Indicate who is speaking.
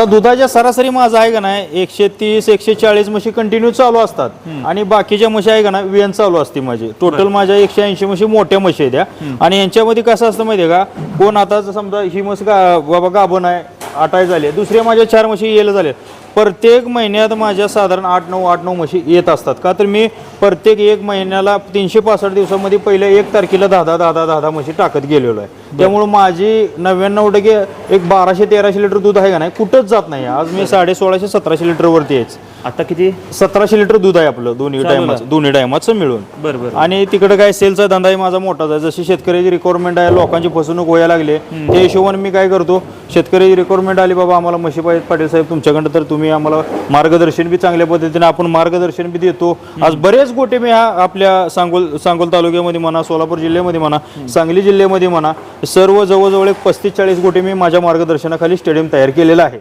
Speaker 1: आता दुधाच्या सरासरी माझा आहे का नाही एकशे तीस एकशे चाळीस म्हशी कंटिन्यू चालू असतात. आणि बाकीच्या म्हशी आहे का ना वेन चालू असते माझी. टोटल माझ्या एकशे ऐंशी म्हशी मोठ्या म्हशी आहेत त्या आणि यांच्यामध्ये कसं असतं माहितीये का कोण आता समजा ही म्हस गा बाबा गाभण आहे आटाय झाली दुसऱ्या माझ्या चार म्हशी येल झाले प्रत्येक महिन्यात माझ्या साधारण आठ नऊ आठ नऊ म्हशी येत असतात. का तर मी प्रत्येक एक महिन्याला तीनशे पासष्ट दिवसामध्ये पहिल्या एक तारखेला दहा दहा दहा दहा दहा दहा म्हशी टाकत गेलेलो आहे. त्यामुळे माझी नव्याण्णव टक्के एक बाराशे तेराशे लिटर दूध आहे का नाही? कुठंच जात नाही. आज मी साडे सोळाशे सतराशे लिटर वरती आहेच.
Speaker 2: आता किती?
Speaker 1: सतराशे लिटर दूध आहे आपलं दोन्ही टायमाचं दोन्ही टायमाचं मिळून.
Speaker 2: बरं बरं.
Speaker 1: आणि तिकडे काय सेलचा धंदा आहे माझा मोठाच आहे. जशी शेतकऱ्याची रिक्वायरमेंट आहे लोकांची फसवणूक व्हायला लागले त्या हिशोबाने मी काय करतो शेतकऱ्याची रिक्वायरमेंट आली बाबा आम्हाला म्हशी पाहिजे पाटील साहेब तुमच्याकडे तर तुम्ही आम्हाला मार्गदर्शन बी चांगल्या पद्धतीने आपण मार्गदर्शन बी देतो. आज बरेच गोटे मी ह्या आपल्या सांगोल सांगोल तालुक्यामध्ये म्हणा सोलापूर जिल्ह्यामध्ये म्हणा सांगली जिल्ह्यामध्ये म्हणा सर्व जवळजवळ एक पस्तीस चाळीस गोटे मी माझ्या मार्गदर्शनाखाली स्टेडियम तयार केलेला आहे.